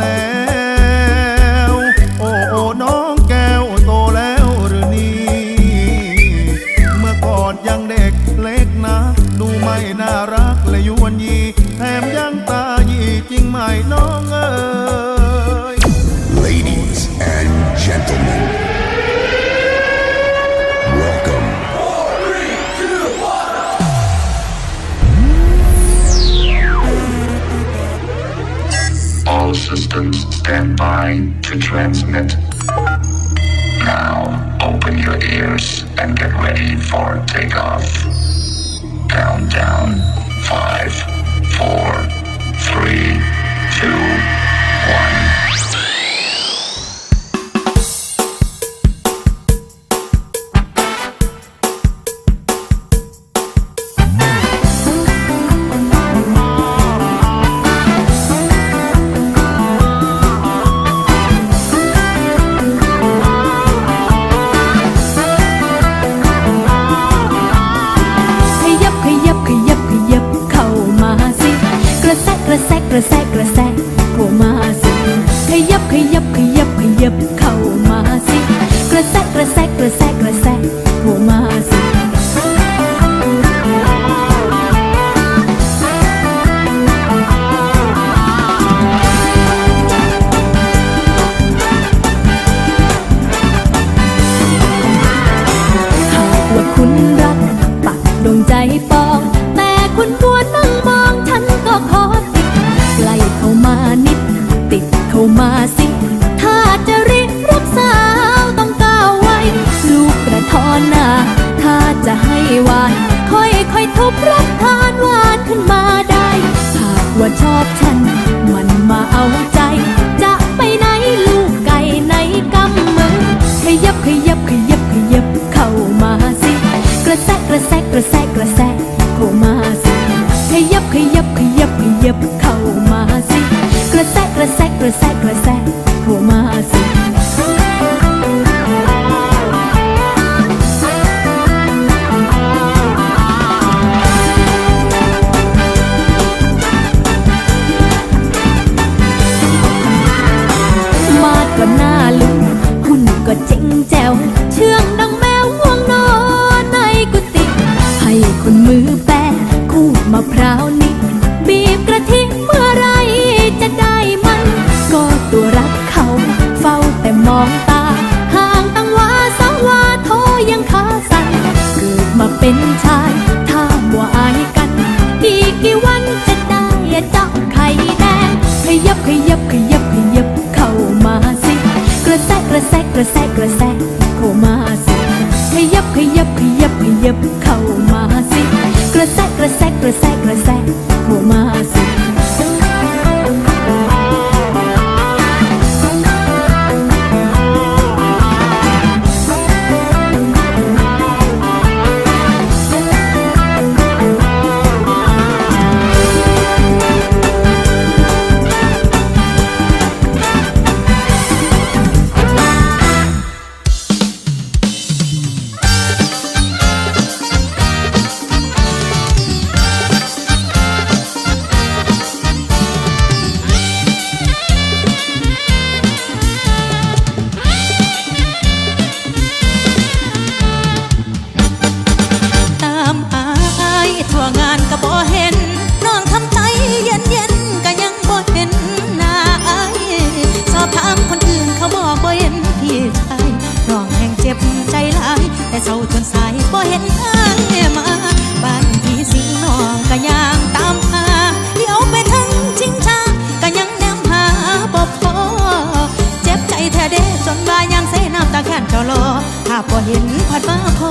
leva systems stand by to transmit. Now, open your ears and get ready for takeoff. Countdown 5 ระแซกกระแซกกระแซกเข้ามาสิ ขยับขยับขยับขยับเข้ามาสิ กระแซกกระแซกกระแซก ขยับขยับขยับขยับเข้ามาสิ กระแซกกระแซกกระแซกกระแซกเข้ามาสิ ขยับขยับขยับขยับเข้า วงานก็บ่เห็นน้องทำใจเย็นเย็นก็ยังบ่เห็นหน้าไอสอบถามคนอื่นเขาบอกบ่เห็นพี่ชายน้องแห่งเจ็บใจลาย แต่เศร้าจนสายบ่เห็นไอมาบ้านพี่สิงน้องก็ยังตามหาเดี๋ยวไปทั้งชิงชาก็ยังแนมหาบ่พอเจ็บใจแท้เด้จนบ่ายังเสน้ำตาแค้นจ้ารอถ้าบ่เห็นพัดมาพอ